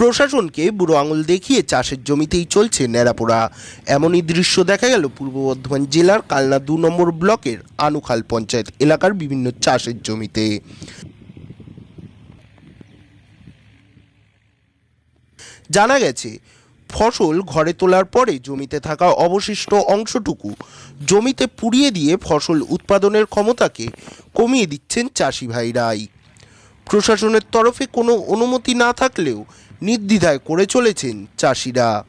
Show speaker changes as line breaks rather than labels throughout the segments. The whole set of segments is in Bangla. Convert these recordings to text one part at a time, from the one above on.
প্রশাসনকে বুড়ো আঙুল দেখিয়ে চাষের জমিতেই চলছে ন্যাড়াপোড়া। এমনই দৃশ্য দেখা গেল পূর্ব বর্ধমান জেলার কালনা দু নম্বর ব্লকের আনুখাল পঞ্চায়েত এলাকার বিভিন্ন চাষের জমিতে। জানা গেছে, ফসল ঘরে তোলার পরে জমিতে থাকা অবশিষ্ট অংশটুকু জমিতে পুড়িয়ে দিয়ে ফসল উৎপাদনের ক্ষমতাকে কমিয়ে দিচ্ছেন চাষি ভাইরাই। প্রশাসনের তরফে কোনো অনুমতি না থাকলেও নির্দ্বিধায় করে চলেছেন চাষিরা।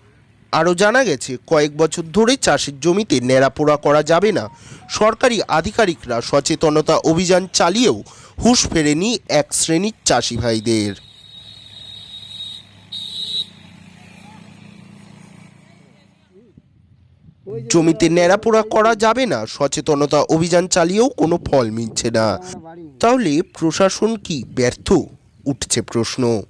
আরও জানা গেছে, কয়েক বছর ধরে চাষের জমিতে ন্যাড়াপোড়া করা যাবে না। সরকারি আধিকারিকরা সচেতনতা অভিযান চালিয়েও হুঁশ ফেরেনি এক শ্রেণির চাষি ভাইদের। জমিতে ন্যাড়াপোড়া করা যাবে না, সচেতনতা অভিযান চালিয়েও কোনো ফল মিলছে না। তাহলে প্রশাসন কি ব্যর্থ? উঠছে প্রশ্ন।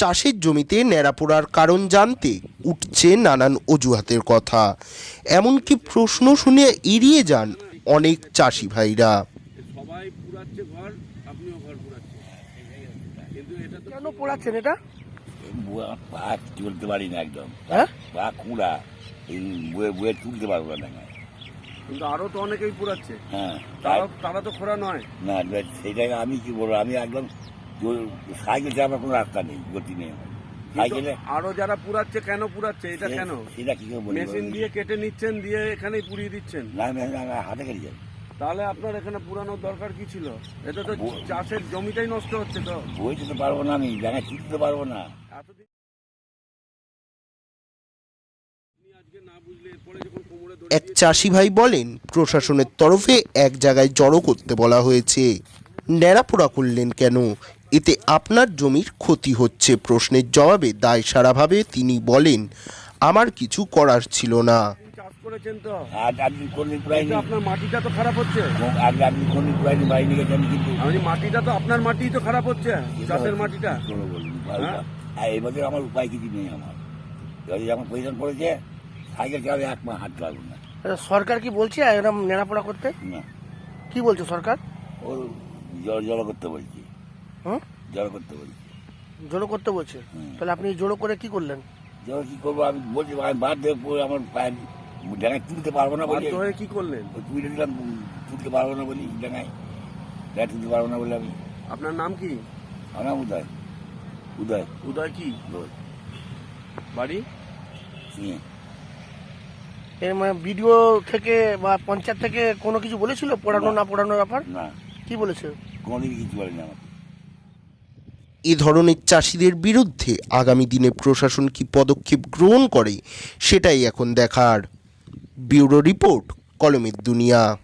চাষের জমিতে ন্যাড়া পোড়ার কারণ জানতে উঠছে নানান অজুহাতের কথা। এমনকি প্রশ্ন শুনে এড়িয়ে যান অনেক চাষি ভাইরা।
সবাই পুরাচ্ছে ঘর আপনিও ঘর পুরাচ্ছেন কিন্তু এটা তো
কেন পোড়াচ্ছেন এটা?
পা তুলতে পারি না একদম।
হ্যাঁ?
পা কুড়া এই বয়ে বয়ে তুলতে পারব না
কিন্তু আরও তো অনেকেই পুরাচ্ছে
হ্যাঁ
তারা
তারা
তো খোরা নয়।
না সেইটাকে আমি কি বলব আমি একদম সাইকেল চালাবার কোনো রাস্তা নেই গতি নেই। সাইকেলে
আরও যারা পুরাচ্ছে কেন পুরাচ্ছে? এটা কেন?
সেটা কি করে
মেশিন দিয়ে কেটে নিচ্ছেন দিয়ে এখানেই পুড়িয়ে দিচ্ছেন?
না হাতে কেটে যাই
তাহলে আপনার এখানে পুরানোর দরকার কি ছিল? এটা তো চাষের জমিটাই নষ্ট হচ্ছে তো।
বই দিতে পারব না আমি জায়গায় তুলতে পারব না।
এতদিন আপনি আজকে না বুঝলে এরপরে যখন কোমরে দড়ি
এক চাষি ভাই বলেন প্রশাসনের তরফে এক জায়গায় জড়ো করতে বলা হয়েছে। ন্যাড়াপোড়া করলেন কেন? এতে আপনার জমির ক্ষতি হচ্ছে। প্রশ্নের জবাবে দায় সারাভাবে তিনি বলেন আমার কিছু করার ছিল না।
চাষ করেছেন তো?
আর একদিন কোনদিন পুরাইনি
আপনার মাটিটা তো খারাপ হচ্ছে।
আগে একদিন কোনদিন পুরাইনি বাড়ি নিয়ে গেছি কিন্তু।
আমি মাটিটা তো আপনার মাটি তো খারাপ হচ্ছে চাষের মাটিটা। হ্যাঁ?
আর এই বছর আমার উপায় কিছু নেই আমার। পড়েছে সাইকেল চালাবে এক মা হাত পারব না।
আচ্ছা, সরকার কি বলছে এরকম নেড়াপোড়া করতে?
না।
কি বলছে সরকার?
ও জল জল করতে বলছি।
হুম?
জল করতে বলছি।
জড়ো করতে বলছে। তাহলে আপনি জড়ো করে কি করলেন?
জল কি করব? আমি বলছি আমি বাদ দেবো পরে আমার পায়ে ডাঙায় তুলতে পারব না বলে।
হয়ে কি করলেন?
তুলে দিলাম তুলতে পারব না বলি ডাঙায়। ডাঙায় তুলতে পারব না বলে আমি।
আপনার নাম কি?
আমার উদয়। উদয়।
উদয় কি? বাড়ি?
সিংহে।
এর মানে ভিডিও থেকে বা পঞ্চায়েত থেকে কোনো কিছু বলেছিল? পড়ানো না। পড়ানোর ব্যাপার?
না।
কি বলেছে?
কোনোদিন কিছু বলেনি আমাকে।
এ ধরনের চাষিদের বিরুদ্ধে আগামী দিনে প্রশাসন কি পদক্ষেপ গ্রহণ করে, সেটাই এখন দেখার। ব্যুরো রিপোর্ট, কলমের দুনিয়া।